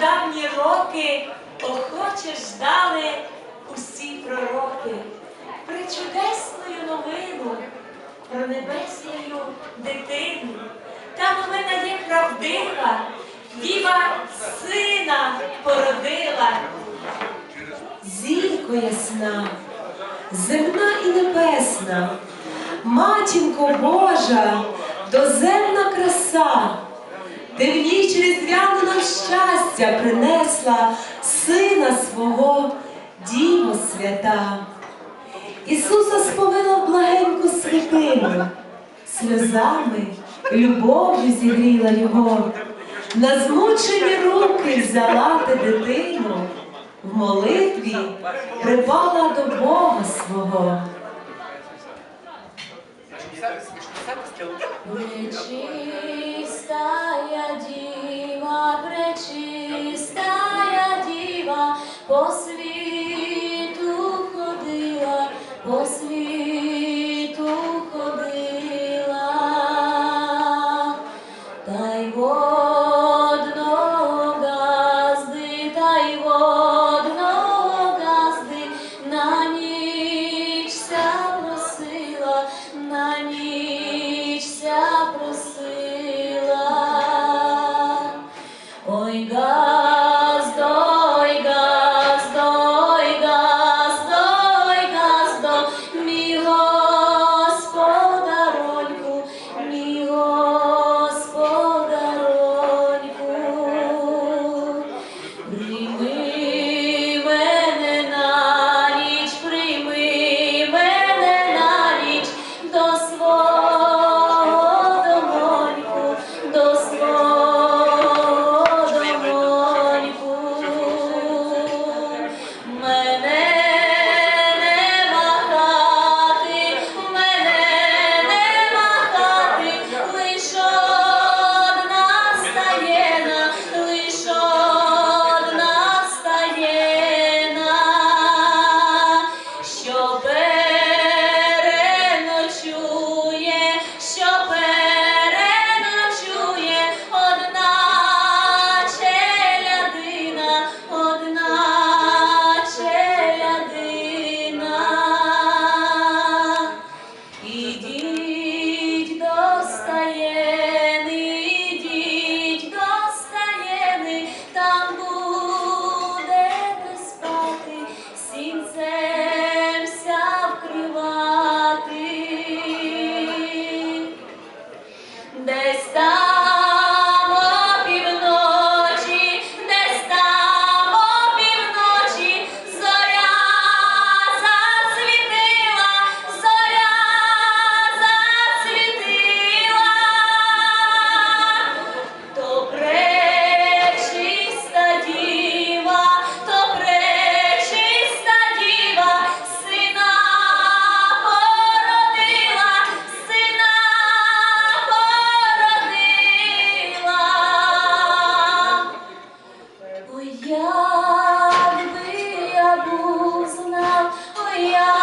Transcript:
давні роки охоче ждали усі пророки при Причудесну новину про небесною дитину. Та новина є правдива, діва сина породила. Зірко ясна, земна і небесна, матінко Божа, доземна краса ти в ніч різдвяну нам щастя принесла сина свого, Діво свята. Ісуса сповила в благеньку святину, сльозами, любов'ю зігріла його, на змучені руки взяла ти дитину, в молитві припала до Бога свого. Пречистая They stop. Ой, як би я був знав, ой, як